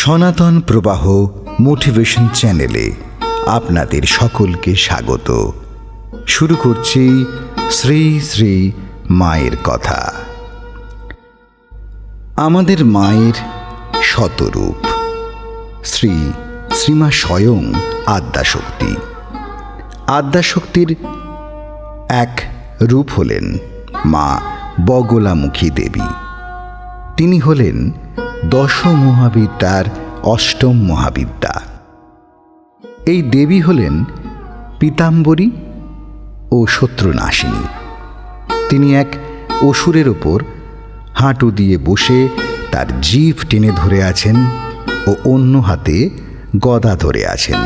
সনাতন প্রবাহ মোটিভেশন চ্যানেলে আপনাদের সকলকে স্বাগত। শুরু করছি শ্রী শ্রী মায়ের কথা। আমাদের মায়ের শতরূপ, শ্রী শ্রীমা স্বয়ং আদ্যাশক্তি। আদ্যাশক্তির এক রূপ হলেন মা বগলামুখী দেবী। তিনি হলেন দশ মহাবিদ্যার অষ্টম মহাবিদ্যা। এই দেবী হলেন পীতাম্বরী ও শত্রুনাশিনী। তিনি এক অসুরের ওপর হাঁটু দিয়ে বসে তার জিভ টেনে ধরে আছেন ও অন্য হাতে গদা ধরে আছেন।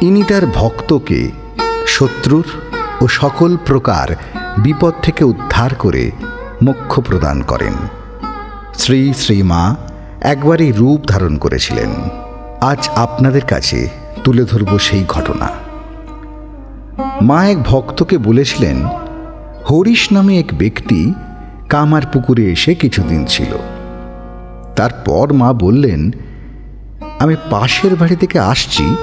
ইনি তার ভক্তকে শত্রুর ও সকল প্রকার বিপদ থেকে উদ্ধার করে মোক্ষ প্রদান করেন। শ্রী শ্রীমা একবারই রূপ ধারণ করেছিলেন। আজ আপনাদের কাছে তুলে ধরব সেই ঘটনা। মা এক ভক্তকে বলেছিলেন, হরিশ নামে এক ব্যক্তি কামার পুকুরে এসে কিছুদিন ছিল। তারপর মা বললেন, আমি পাশের বাড়ি থেকে আসছি,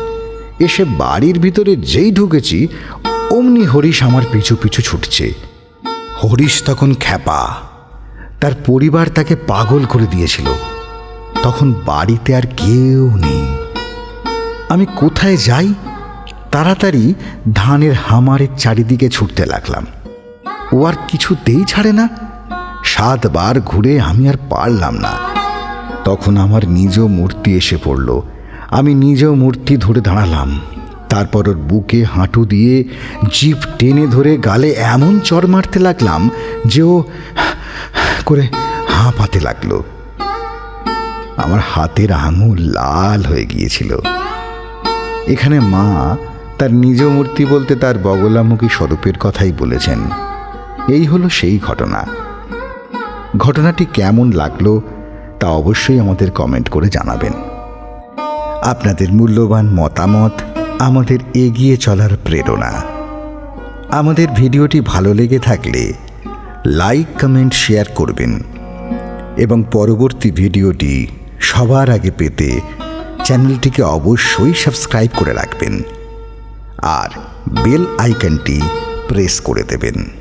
এসে বাড়ির ভিতরে যেই ঢুকেছি, অমনি হরিশ আমার পিছু পিছু ছুটছে। হরিশ তখন খ্যাপা। তার পরিবার তাকে পাগল করে দিয়েছিল। তখন বাড়িতে আর কেউ নেই। আমি কোথায় যাই? তাড়াতাড়ি ধানের হামারের চারিদিকে ছুটতে লাগলাম। ও আর কিছুতেই ছাড়ে না। সাতবার ঘুরে আমি আর পারলাম না। তখন আমার নিজ মূর্তি এসে পড়ল। আমি নিজ মূর্তি ধরে দাঁড়ালাম। তারপর ওর বুকে হাঁটু দিয়ে জিপ টেনে ধরে গালে এমন চর মারতে লাগলাম যে ও করে হাঁপাতে লাগল। আমার হাতের আঙুল লাল হয়ে গিয়েছিল। এখানে মা তার নিজ মূর্তি বলতে তার বগলামুখী স্বরূপের কথাই বলেছেন। এই হলো সেই ঘটনা। ঘটনাটি কেমন লাগল তা অবশ্যই আমাদের কমেন্ট করে জানাবেন। আপনাদের মূল্যবান মতামত আমাদের এগিয়ে চলার প্রেরণা। আমাদের ভিডিওটি ভালো লেগে থাকলে লাইক, কমেন্ট, শেয়ার করবেন এবং পরবর্তী ভিডিওটি সবার আগে পেতে চ্যানেলটিকে অবশ্যই সাবস্ক্রাইব করে রাখবেন আর বেল আইকনটি প্রেস করে দেবেন।